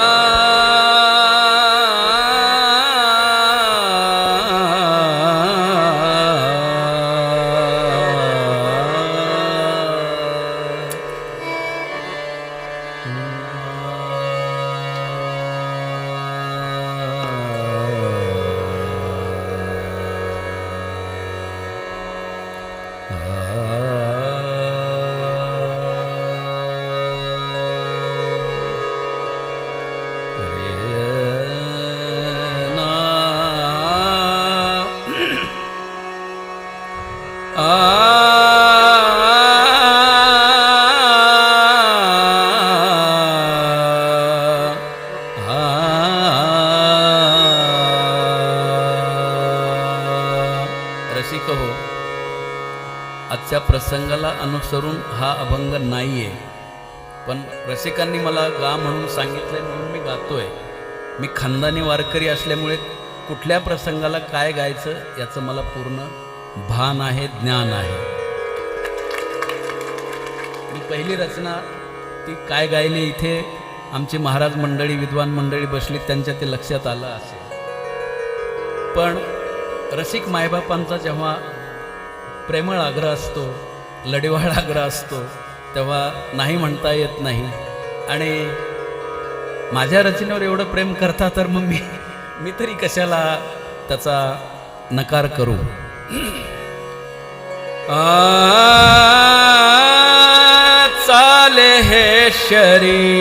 रसिक प्रसंगाला अनुसरून हा अभंग नाही आहे पण रसिकांनी मला गा म्हणून सांगितलंय म्हणून मी गातो आहे मी खानदानी वारकरी असल्यामुळे कुठल्या प्रसंगाला काय गायचं याचं मला पूर्ण भान आहे ज्ञान आहे. मी पहिली रचना ती काय गायली इथे आमची महाराज मंडळी विद्वान मंडळी बसली त्यांच्या ते लक्षात आलं असेल. पण रसिक मायबापांचा जेव्हा प्रेमळ आग्रह असतो लढीवाळ आग्रह असतो तेव्हा नाही म्हणता येत नाही. आणि माझ्या रचनेवर एवढं प्रेम करता तर मग मी मी तरी कशाला त्याचा नकार करू? चाले हे शरीर.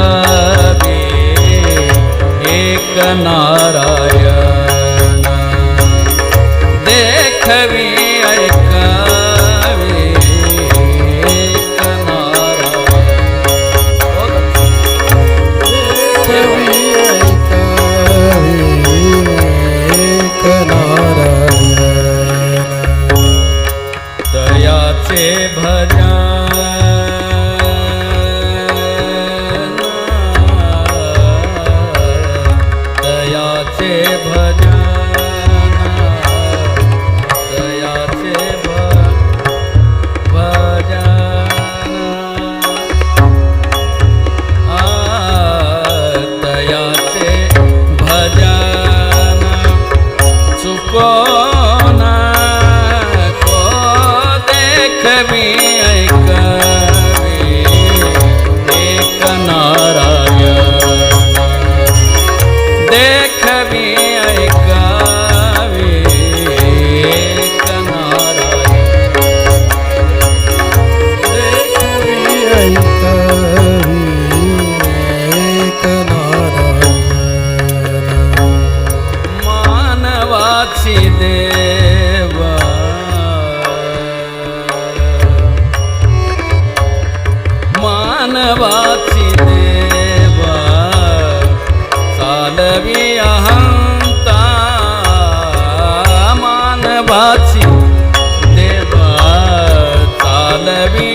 લાગે એક નારાયણ. દેખવી साक्षी देवा. मानवाची देवा. चालवी अहंता. मानवाची देवा. चालवी